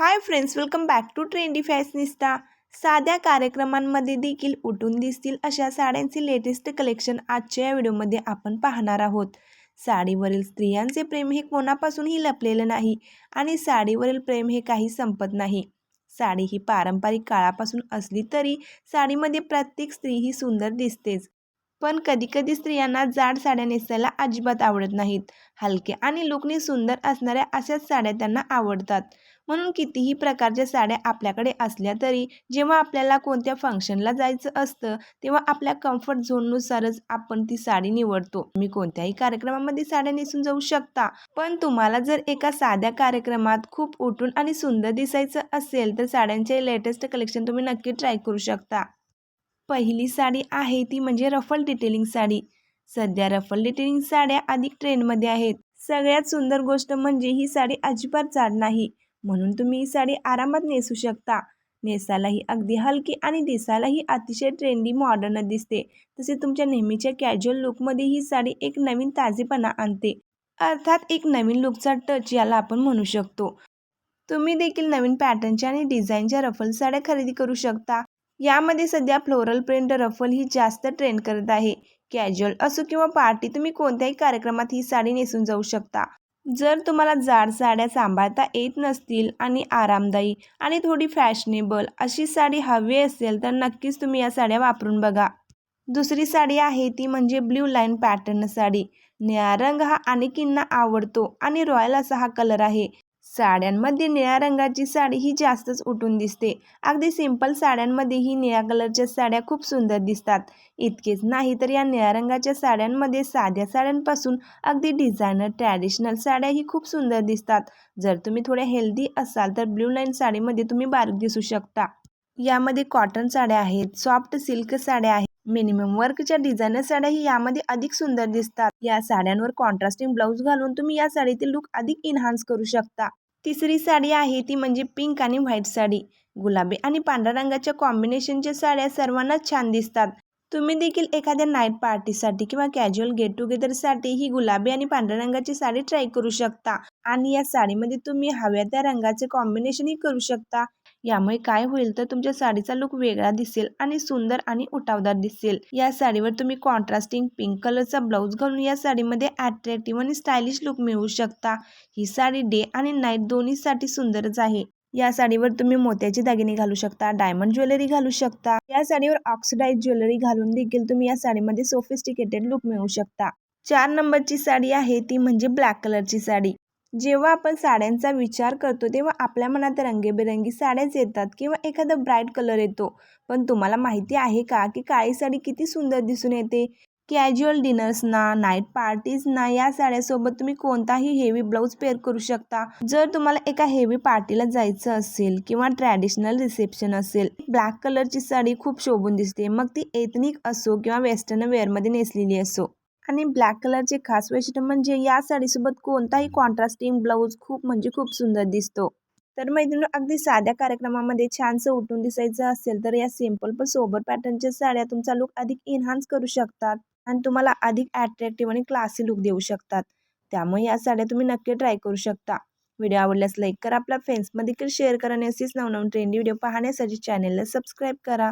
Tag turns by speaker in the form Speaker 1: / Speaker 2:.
Speaker 1: Hi friends welcome back to trendy fashionista साध्या कार्यक्रमांमध्ये देखील उठून दिसतील अशा साड्यांचे लेटेस्ट कलेक्शन आजच्या या व्हिडिओमध्ये आपण पाहणार आहोत. साडीवरील स्त्रियांचे प्रेम हे कोणापासूनही लपलेलं नाही आणि साडीवरील प्रेम हे काही संपत नाही. साडी ही पारंपरिक काळापासून असली तरी साडीमध्ये प्रत्येक स्त्री ही सुंदर दिसतेच. पण कधीकधी स्त्रियांना जाड साड्या नेसायला अजिबात आवडत नाहीत. हलक्या आणि लुकनी सुंदर असणाऱ्या अशाच साड्या त्यांना आवडतात. म्हणून कितीही प्रकारच्या साड्या आपल्याकडे असल्या तरी जेव्हा आपल्याला कोणत्या फंक्शनला जायचं असतं तेव्हा आपल्या कम्फर्ट झोननुसारच आपण ती साडी निवडतो. मी कोणत्याही कार्यक्रमामध्ये साड्या नेसून जाऊ शकता. पण तुम्हाला जर एका साध्या कार्यक्रमात खूप उठून आणि सुंदर दिसायचं असेल तर साड्यांचे लेटेस्ट कलेक्शन तुम्ही नक्की ट्राय करू शकता. पहिली साडी आहे ती म्हणजे रफल डिटेलिंग साडी. सध्या रफल डिटेलिंग साड्या अधिक ट्रेंडमध्ये आहेत. सगळ्यात सुंदर गोष्ट म्हणजे ही साडी अजिबात जाड नाही. म्हणून तुम्ही ही साडी आरामात नेसू शकता. नेसायलाही अगदी हलकी आणि दिसायलाही अतिशय ट्रेंडी मॉडर्न दिसते. तसे तुमच्या नेहमीच्या कॅज्युअल लुकमध्ये ही साडी एक नवीन ताजेपणा आणते. अर्थात एक नवीन लुकचा टच याला आपण म्हणू शकतो. तुम्ही देखील नवीन पॅटर्नच्या आणि डिझाईनच्या रफल साड्या खरेदी करू शकता. यामध्ये सध्या फ्लोरल प्रिंट रफल ही जास्त ट्रेंड करत आहे. कॅज्युअल असो किंवा पार्टी तुम्ही कोणत्याही कार्यक्रमात ही साडी नेसून जाऊ शकता. जर तुम्हाला जाड साड्या सांभाळता येत नसतील आणि आरामदायी आणि थोडी फॅशनेबल अशी साडी हवी असेल तर नक्कीच तुम्ही या साड्या वापरून बघा. दुसरी साडी आहे ती म्हणजे ब्ल्यू लाईन पॅटर्न साडी. निळा रंग हा अनेकींना आवडतो आणि रॉयल असा हा कलर आहे. साड्यांमध्ये निळ्या रंगाची साडी ही जास्तच उठून दिसते. अगदी सिंपल साड्यांमध्ये ही निळ्या कलरच्या साड्या खूप सुंदर दिसतात. इतकेच नाही तर या निळ्या रंगाच्या साड्यांमध्ये साध्या साड्यांपासून अगदी डिझायनर ट्रॅडिशनल साड्याही खूप सुंदर दिसतात. जर तुम्ही थोड्या हेल्दी असाल तर ब्ल्यू लाईन साडीमध्ये तुम्ही बारीक दिसू शकता. यामध्ये कॉटन साड्या आहेत सॉफ्ट सिल्क साड्या आहेत. मिनिमम वर्कच्या डिझायनर साड्याही यामध्ये अधिक सुंदर दिसतात. या साड्यांवर कॉन्ट्रास्टिंग ब्लाऊज घालून तुम्ही या साडीतील लुक अधिक इन्हान्स करू शकता. तिसरी साडी आहे ती म्हणजे पिंक आणि व्हाईट साडी. गुलाबी आणि पांढऱ्या रंगाच्या कॉम्बिनेशनच्या साड्या सर्वांनाच छान दिसतात. तुम्ही देखील एखाद्या नाईट पार्टीसाठी किंवा कॅज्युअल गेट टुगेदरसाठी ही गुलाबी आणि पांढऱ्या रंगाची साडी ट्राय करू शकता. आणि या साडीमध्ये तुम्ही हव्या त्या रंगाचे कॉम्बिनेशनही करू शकता. यामुळे काय होईल तर तुमच्या साडीचा लुक वेगळा दिसेल आणि सुंदर आणि उठावदार दिसेल. या साडीवर तुम्ही कॉन्ट्रास्टिंग पिंक कलरचा ब्लाऊज घालून या साडीमध्ये अट्रॅक्टिव्ह आणि स्टायलिश लुक मिळवू शकता. ही साडी डे आणि नाईट दोन्हीसाठी सुंदरच आहे. या साडीवर तुम्ही मोत्याचे दागिने घालू शकता डायमंड ज्वेलरी घालू शकता. या साडीवर ऑक्सिडाईज ज्वेलरी घालून देखील तुम्ही या साडीमध्ये सोफिस्टिकेटेड लुक मिळवू शकता. चार नंबरची साडी आहे ती म्हणजे ब्लॅक कलरची साडी. जेव्हा आपण साड्यांचा विचार करतो तेव्हा आपल्या मनात रंगीबेरंगी साड्याच येतात किंवा एखादा ब्राईट कलर येतो. पण तुम्हाला माहिती आहे का की काळी साडी किती सुंदर दिसून येते? कॅज्युअल डिनर्सना नाईट पार्टीजना या साड्यासोबत तुम्ही कोणताही हेवी ब्लाऊज पेअर करू शकता. जर तुम्हाला एका हेवी पार्टीला जायचं असेल किंवा ट्रॅडिशनल रिसेप्शन असेल ब्लॅक कलरची साडी खूप शोभून दिसते. मग ती एथनिक असो किंवा वेस्टर्न वेअरमध्ये नेसलेली असो. आणि ब्लॅक कलरचे खास वैशिष्ट्य म्हणजे या साडीसोबत कोणताही कॉन्ट्रास्टिंग ब्लाऊज खूप म्हणजे खूप सुंदर दिसतो. तर मैत्रिणी अगदी साध्या कार्यक्रमामध्ये छानसं उठून दिसायचं असेल तर या सिंपल पण सोबर पॅटर्नच्या साड्या तुमचा लुक अधिक इन्हान्स करू शकतात आणि तुम्हाला अधिक अट्रॅक्टिव्ह आणि क्लासी लुक देऊ शकतात. त्यामुळे या साड्या तुम्ही नक्की ट्राय करू शकता. व्हिडिओ आवडल्यास लाईक करा आपल्या फ्रेंड्समध्ये देखील शेअर करा आणि असेच नवनवीन ट्रेंडी व्हिडिओ पाहण्यासाठी चॅनेलला सबस्क्राईब करा.